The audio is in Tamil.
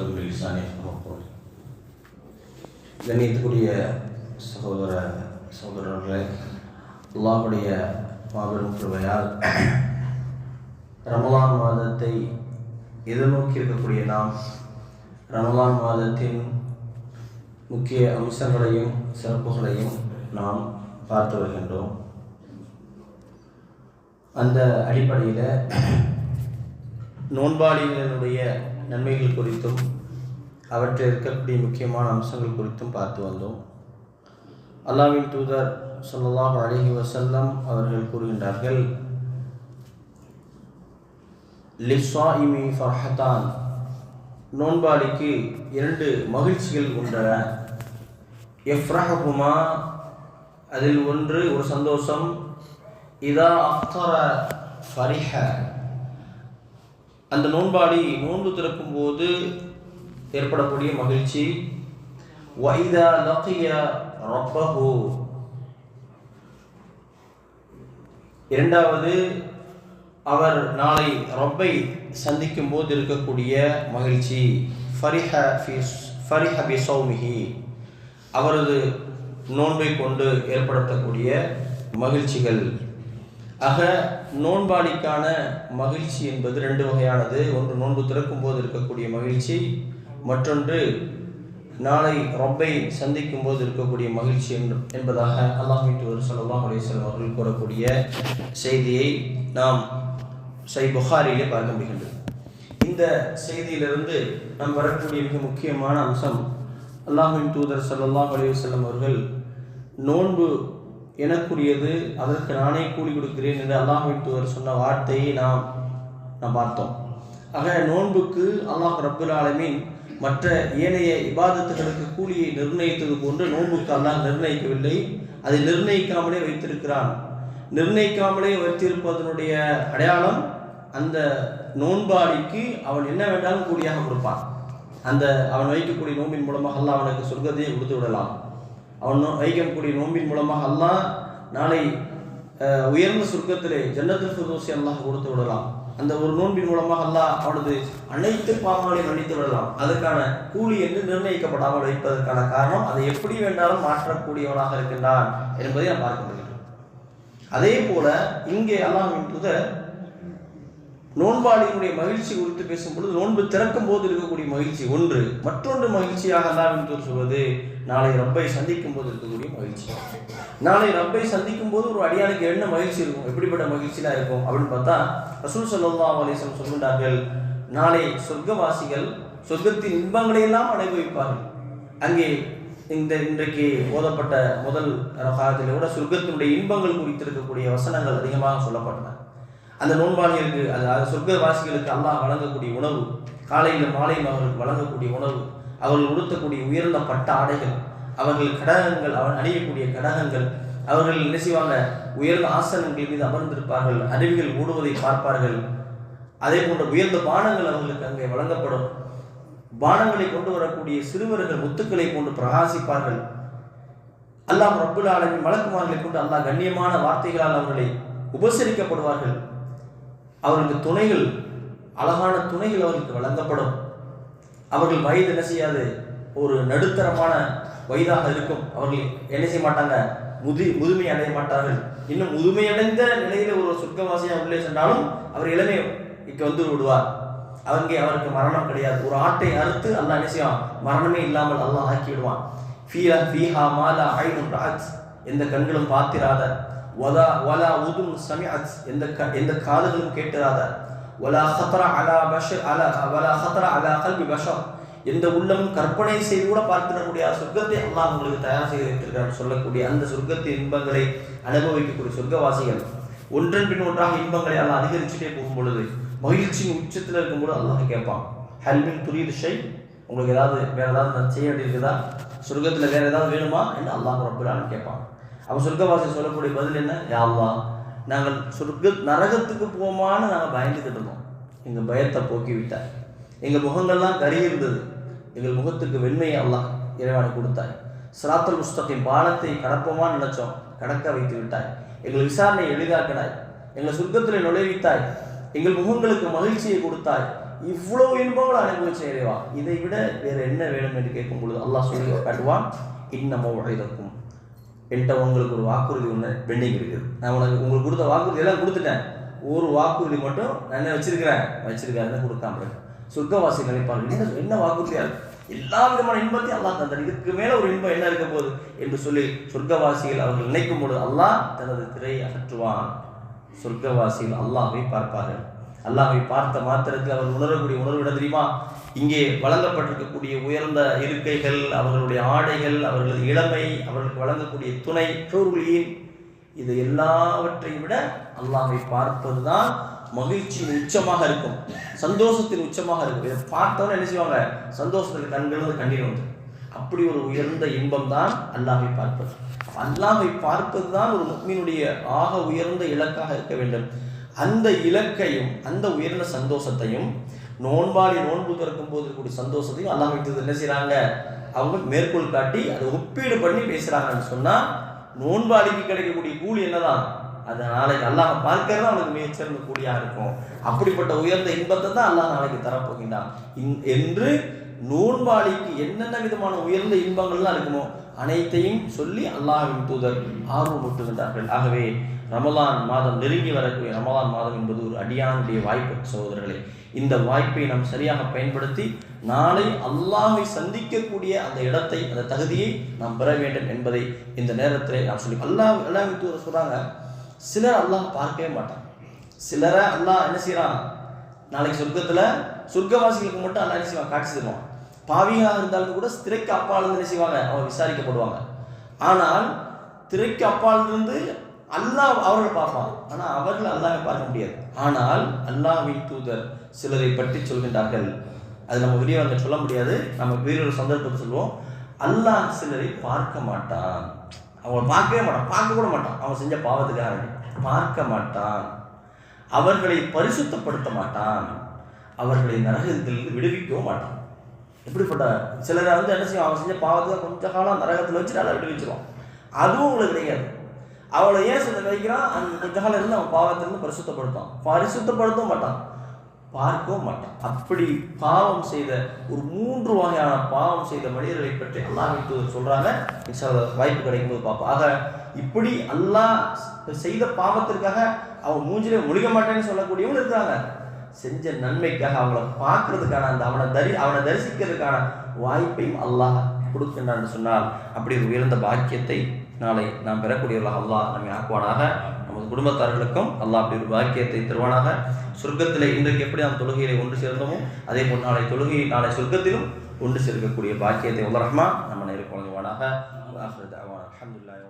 முத்தமிழ் கண்ணியத்துக்குரிய சகோதர சகோதரர்களே அல்லாஹுடைய மாபெரும் கிருமையால் ரமலான் மாதத்தை எதிர்நோக்கி இருக்கக்கூடிய நாம் ரமலான் மாதத்தின் முக்கிய அம்சங்களையும் சிறப்புகளையும் நாம் பார்த்து வருகின்றோம். அந்த அடிப்படையில் நோன்பாளிகளினுடைய நன்மைகள் குறித்தும் அவற்றில் இருக்கக்கூடிய முக்கியமான அம்சங்கள் குறித்தும் பார்த்து வந்தோம். அல்லாவின் தூதர் சொல்லலாம் அழகி வசல்லம் அவர்கள் கூறுகின்றார்கள் லிஸ்வா இமி ஃபர்ஹத்தான் நோன்பாளிக்கு இரண்டு மகிழ்ச்சிகள் உண்டன. எஃப்ரஹுமா அதில் ஒன்று ஒரு சந்தோஷம் இதா அஃப்தர ஃபரிஹ அந்த நோன்பாடி நோன்பு திறக்கும் போது ஏற்படக்கூடிய மகிழ்ச்சி. வைதா லக்கிய ரப்பஹு இரண்டாவது அவர் நாளை ரப்பை சந்திக்கும் போது இருக்கக்கூடிய மகிழ்ச்சி. ஃபரிஹ ஃபரிஹ பி சௌமிஹி அவரது நோன்பை கொண்டு ஏற்படுத்தக்கூடிய மகிழ்ச்சிகள். ஆக நோன்பாளிக்கான மகிழ்ச்சி என்பது ரெண்டு வகையானது. ஒன்று நோன்பு திறக்கும் போது இருக்கக்கூடிய மகிழ்ச்சி. மற்றொன்று நாளை ரொப்பை சந்திக்கும் போது இருக்கக்கூடிய மகிழ்ச்சி என்பதாக அல்லாஹ் வீட்டு சொல்லலாம் அலேஸ்வரம் அவர்கள் கூறக்கூடிய செய்தியை நாம் சை புகாரிலே பார்க்க முடிகின்றது. இந்த செய்தியிலிருந்து நாம் வரக்கூடிய மிக முக்கியமான அம்சம் அல்லாஹின் தூதர் சல்லாஹ் அலைஹி வஸல்லம் அவர்கள் நோன்பு எனக்குரியது அதற்கு நானே கூலி கொடுக்கிறேன் என்று அல்லாஹின் தூதர் சொன்ன வார்த்தையை நாம் நாம் பார்த்தோம். ஆக நோன்புக்கு அல்லாஹ் ரப்புல் ஆலமீன் மற்ற ஏனைய இபாதத்துகளுக்கு கூலியை நிர்ணயித்தது போன்று நோன்புக்கு அல்லாஹ் நிர்ணயிக்கவில்லை. அதை நிர்ணயிக்காமலே வைத்திருக்கிறான். நிர்ணயிக்காமலே வைத்திருப்பதனுடைய அடையாளம் அந்த நோன்பாளிக்கு அவன் என்ன வேண்டாலும் கூலியாக கொடுப்பான். அந்த அவன் வைக்கக்கூடிய நோன்பின் மூலமாக அல்லாஹ் அவனுக்கு சொர்க்கத்தையே கொடுத்து விடலாம். அவன் வைக்கக்கூடிய நோம்பின் மூலமாக அல்லாஹ் நாளை உயர்ந்த சொர்க்கத்திலே ஜன்னத்தில் சுதோசி அல்லாஹ் கொடுத்து விடலாம். அந்த ஒரு நோன்பின் மூலமாக அல்லாஹ் அவனது அனைத்து பாவங்களையும் மன்னித்து விடலாம். அதற்கான கூலி என்று நிர்ணயிக்கப்படாமல் வைப்பதற்கான காரணம் அதை எப்படி வேண்டாலும் மாற்றக்கூடியவனாக இருக்கின்றான் என்பதை நாம் பார்க்க முடியும். அதே போல இங்கே அல்லாஹ்வின் தூதர் நோன்பாளியினுடைய மகிழ்ச்சி குறித்து பேசும் பொழுது நோன்பு திறக்கும் போது இருக்கக்கூடிய மகிழ்ச்சி ஒன்று. மற்றொன்று மகிழ்ச்சியாக தான் தூதர் சொல்வது நாளை ரப்பை சந்திக்கும் போது இருக்கக்கூடிய மகிழ்ச்சி. நாளை ரப்பை சந்திக்கும் போது ஒரு அடியானுக்கு என்ன மகிழ்ச்சி இருக்கும்? எப்படிப்பட்ட மகிழ்ச்சிலாம் இருக்கும்? அப்படின்னு பார்த்தா ரசூல் ஸல்லல்லாஹு அலிசம் சொல்கின்றார்கள் நாளை சொர்க்கவாசிகள் சொர்க்கத்தின் இன்பங்களை எல்லாம் அனுபவிப்பார்கள் அங்கே இந்த இன்றைக்கு ஓதப்பட்ட முதல் காலத்தில் கூட சொர்க்கத்தினுடைய இன்பங்கள் குறித்திருக்கக்கூடிய வசனங்கள் அதிகமாக சொல்லப்பட்டன. அந்த நோன்பாளிகளுக்கு அதாவது சொர்க்கவாசிகளுக்கு அல்லாஹ் வழங்கக்கூடிய உணவு காலையில் மாலையில் அவர்களுக்கு வழங்கக்கூடிய உணவு அவர்கள் உடுத்தக்கூடிய உயர்ந்த பட்ட ஆடைகள் அவர்கள் கடகங்கள் அவன் அணியக்கூடிய கடகங்கள் அவர்கள் என்ன செய்வாங்க? உயர்ந்த ஆசனங்கள் மீது அமர்ந்திருப்பார்கள் அருவிகள் ஓடுவதை பார்ப்பார்கள். அதே போன்ற உயர்ந்த பானங்கள் அவர்களுக்கு அங்கே வழங்கப்படும். பானங்களை கொண்டு வரக்கூடிய சிறுவர்கள் முத்துக்களை கொண்டு பிரகாசிப்பார்கள். அல்லாஹ் ரப்புல் ஆலமின் மலக்குமார்களை கொண்டு அல்லாஹ் கண்ணியமான வார்த்தைகளால் அவர்களை உபசரிக்கப்படுவார்கள். அவர்களுக்கு துணைகள் அழகான துணைகள் அவர்களுக்கு வழங்கப்படும். அவர்கள் வயது என்ன செய்யாது? ஒரு நடுத்தரமான வயதாக இருக்கும். அவர்கள் என்ன செய்ய மாட்டாங்க? முதி முதுமை அடைய மாட்டார்கள். இன்னும் முதுமை அடைந்த நிலையில ஒரு சொர்க்கவாசியாக உள்ளே சென்றாலும் அவர் இளமைக்கு வந்து விடுவார். அங்கே அவருக்கு மரணம் கிடையாது. ஒரு ஆட்டை அறுத்து அல்லா என்ன செய்வான்? மரணமே இல்லாமல் அல்லாஹ் ஆக்கி விடுவான். ஃபீஹா மாலா ஐனும் எந்த கண்களும் பார்த்திராத வலா வலா உதும் சமிஅத் எந்த க எந்த காதுகளும் கேட்டிராத. வலா ஹத்ரா அலா பஷர் அலா வலா ஹத்ரா அலா கல்வி பஷர். எந்த உள்ளமும் கற்பனை செய்து கூட பார்த்திடக்கூடிய சொர்க்கத்தை அல்லாஹ் உங்களுக்கு தயார் செய்து வைத்திருக்கிறார் சொல்லக்கூடிய அந்த சொர்க்கத்தின் இன்பங்களை அனுபவிக்கக்கூடிய சொர்க்கவாசிகள். ஒன்றன் பின் ஒன்றாக இன்பங்களை அல்லாஹ் அதிகரிச்சுட்டே போகும் பொழுது மகிழ்ச்சியின் உச்சத்தில் இருக்கும்போது அல்லாஹ் கேட்பான் ஹல்மின் புரியுது ஷை? உங்களுக்கு ஏதாவது வேறு ஏதாவது செய்ய வேண்டியிருக்குதா? சொர்க்கத்தில் வேறு ஏதாவது வேணுமா? என்று அல்லாஹ் ரப்புலான்னு கேட்பான். அப்போ சொர்க்கவாசி சொல்லக்கூடிய பதில் என்ன? யா நாங்கள் சொர்க்க நரகத்துக்கு போமான்னு நாங்கள் பயந்துக்கிட்டு இருந்தோம். எங்கள் பயத்தை போக்கி விட்டார் எங்கள் முகங்கள்லாம் கறி இருந்தது. எங்கள் முகத்துக்கு வெண்மையை அல்லாஹ் இறைவானை கொடுத்தாய் சிராத்தல் புஸ்தத்தின் பாலத்தை கடப்போமா நினைச்சோம். கடக்க வைத்து விட்டாய் எங்கள் விசாரணை எளிதாக்கினாய் எங்கள் சொர்க்கத்தில் நுழைவித்தாய் எங்கள் முகங்களுக்கு மகிழ்ச்சியை கொடுத்தாய் இவ்வளவு இன்பங்கள் அனுபவிச்ச இறைவா. இதை விட வேற என்ன வேணும் என்று கேட்கும் பொழுது அல்லாஹ் சொல்லி காட்டுவான் இன்னமோ வகைதக்கும் என்கிட்ட உங்களுக்கு ஒரு வாக்குறுதி ஒன்று பெண்டிங் இருக்குது. நான் உனக்கு உங்களுக்கு கொடுத்த வாக்குறுதி எல்லாம் கொடுத்துட்டேன். ஒரு வாக்குறுதி மட்டும் நான் என்ன வச்சிருக்கிறேன்? வச்சிருக்காருன்னு கொடுக்காம சொர்க்கவாசி நினைப்பாங்க என்ன என்ன வாக்குறுதியா? இருக்கு? எல்லா விதமான இன்பத்தையும் அல்லாஹ் தந்தார் இதுக்கு மேலே ஒரு இன்பம் என்ன இருக்க போகுது? என்று சொல்லி சொர்க்கவாசிகள் அவர்கள் நினைக்கும் பொழுது அல்லாஹ் தனது திரையை அகற்றுவான். சொர்க்கவாசிகள் அல்லாஹை பார்ப்பார்கள். அல்லாஹை பார்த்த மாத்திரத்தில் அவர் உணரக்கூடிய உணர்வு என்ன தெரியுமா? இங்கே வழங்கப்பட்டிருக்கக்கூடிய உயர்ந்த இருக்கைகள் அவர்களுடைய ஆடைகள் அவர்களது இளமை அவர்களுக்கு வழங்கக்கூடிய துணை ஹூர்லியின் இது எல்லாவற்றையும் விட அல்லாமை பார்ப்பது தான் மகிழ்ச்சியின் உச்சமாக இருக்கும் சந்தோஷத்தின் உச்சமாக இருக்கும். இதை பார்த்தவொன்னே என்ன செய்வாங்க? சந்தோஷத்தில் கண்கள் கண்ணீர் வந்து. அப்படி ஒரு உயர்ந்த இன்பம் தான் அல்லாமை பார்ப்பது. அல்லாமை பார்ப்பது தான் ஒரு முக்மீனுடைய ஆக உயர்ந்த இலக்காக இருக்க வேண்டும். அந்த இலக்கையும் அந்த உயர்ந்த சந்தோஷத்தையும் நோன்பாளி நோன்பு திறக்கும் போது கூடிய சந்தோஷத்தையும் அல்லாஹ் வைத்தது என்ன செய்கிறாங்க அவங்க மேற்கோள் காட்டி அதை ஒப்பீடு பண்ணி பேசுகிறாங்கன்னு சொன்னால் நோன்பாளிக்கு கிடைக்கக்கூடிய கூலி என்னதான்? அது நாளைக்கு அல்லாஹ் பார்க்கறது அவனுக்கு மிகச்சிறந்த கூலியாக இருக்கும். அப்படிப்பட்ட உயர்ந்த இன்பத்தை தான் அல்லாஹ் நாளைக்கு தரப்போகின்றான். இன்- என்று நோன்பாளிக்கு என்னென்ன விதமான உயர்ந்த இன்பங்கள்லாம் இருக்குமோ அனைத்தையும் சொல்லி அல்லாஹின் தூதர் ஆர்வம் ஊட்டுகின்றார்கள் ஆகவே ரமலான் மாதம் நெருங்கி வரக்கூடிய ரமலான் மாதம் என்பது ஒரு அடியானுடைய வாய்ப்பு சகோதரர்களே. இந்த வாய்ப்பை நாம் சரியாக பயன்படுத்தி நாளை அல்லாஹை சந்திக்கக்கூடிய அந்த இடத்தை அந்த தகுதியை நாம் பெற வேண்டும் என்பதை இந்த நேரத்தில் நாம் சொல்லி அல்லாஹ் அல்லாஹ் தூதர் சொல்கிறாங்க சிலர் அல்லாஹ் பார்க்கவே மாட்டான். சிலரை அல்லாஹ் என்ன செய்கிறான் நாளைக்கு சொர்க்கத்தில் சொர்க்கவாசிகளுக்கு மட்டும் அல்லாஹ் என்ன செய்வான்? காட்சி தருவான். பாவியாக இருந்தாலும் கூட திரைக்கு அப்பால் இருந்து செய்வாங்க? அவங்க விசாரிக்கப்படுவாங்க. ஆனால் திரைக்கு அப்பால் இருந்து அல்லாஹ் அவர்களை பார்ப்பான். ஆனால் அவர்கள் அல்லாஹை பார்க்க முடியாது. ஆனால் அல்லாஹின் தூதர் சிலரை பற்றி சொல்கின்றார்கள். அது நம்ம வெளியே வந்து சொல்ல முடியாது. நம்ம வேறொரு சந்தர்ப்பத்தை சொல்லுவோம். அல்லாஹ் சிலரை பார்க்க மாட்டான். அவங்களை பார்க்கவே மாட்டான். பார்க்க கூட மாட்டான். அவன் செஞ்ச பாவத்துக்காக பார்க்க மாட்டான். அவர்களை பரிசுத்தப்படுத்த மாட்டான். அவர்களை நரகத்தில் விடுவிக்கவும் மாட்டான். எப்படிப்பட்ட சிலரை வந்து என்ன செய்யும்? அவன் செஞ்ச பாவத்துக்கு கொஞ்ச காலம் நரகத்தில் வச்சு நல்லா விட்டு வச்சிருவான் அதுவும் உங்களுக்கு கிடையாது. அவளை ஏன் சொல்ல வைக்கிறான் அந்த கொஞ்ச காலம் இருந்து அவன் பாவத்திலிருந்து பரிசுத்தப்படுத்தான் பரிசுத்தப்படுத்தவும் மாட்டான். பார்க்கவும் மாட்டான். அப்படி பாவம் செய்த ஒரு மூன்று வகையான பாவம் செய்த மனிதர்களை பற்றி அல்லாஹ் தூதர் சொல்றாங்க. இன்ஷா வாய்ப்பு கிடைக்கும் போது பார்ப்போம். ஆக இப்படி அல்லாஹ் செய்த பாவத்திற்காக அவன் மூஞ்சிலே முழிக்க மாட்டேன்னு சொல்லக்கூடியவங்க இருக்காங்க செஞ்ச நன்மைக்காக அவங்கள பார்க்கறதுக்கான அந்த அவனை தரி அவனை தரிசிக்கிறதுக்கான வாய்ப்பையும் அல்லாஹ் கொடுக்கின்றான்னு சொன்னால் அப்படி ஒரு உயர்ந்த பாக்கியத்தை நாளை நாம் பெறக்கூடியவர்களாக அல்லாஹ் நம்மை ஆக்குவானாக. நமது குடும்பத்தார்களுக்கும் அல்லாஹ் அப்படி ஒரு பாக்கியத்தை தருவானாக. சொர்க்கத்தில் இன்றைக்கு எப்படி நாம் தொழுகையிலே ஒன்று சேர்ந்தோமோ அதே போல் நாளை தொழுகை நாளை சொர்க்கத்திலும் ஒன்று சேர்க்கக்கூடிய பாக்கியத்தை உள்ள நம்ம நேரில் வழங்குவானாக அல்ஹம்துலில்லாஹி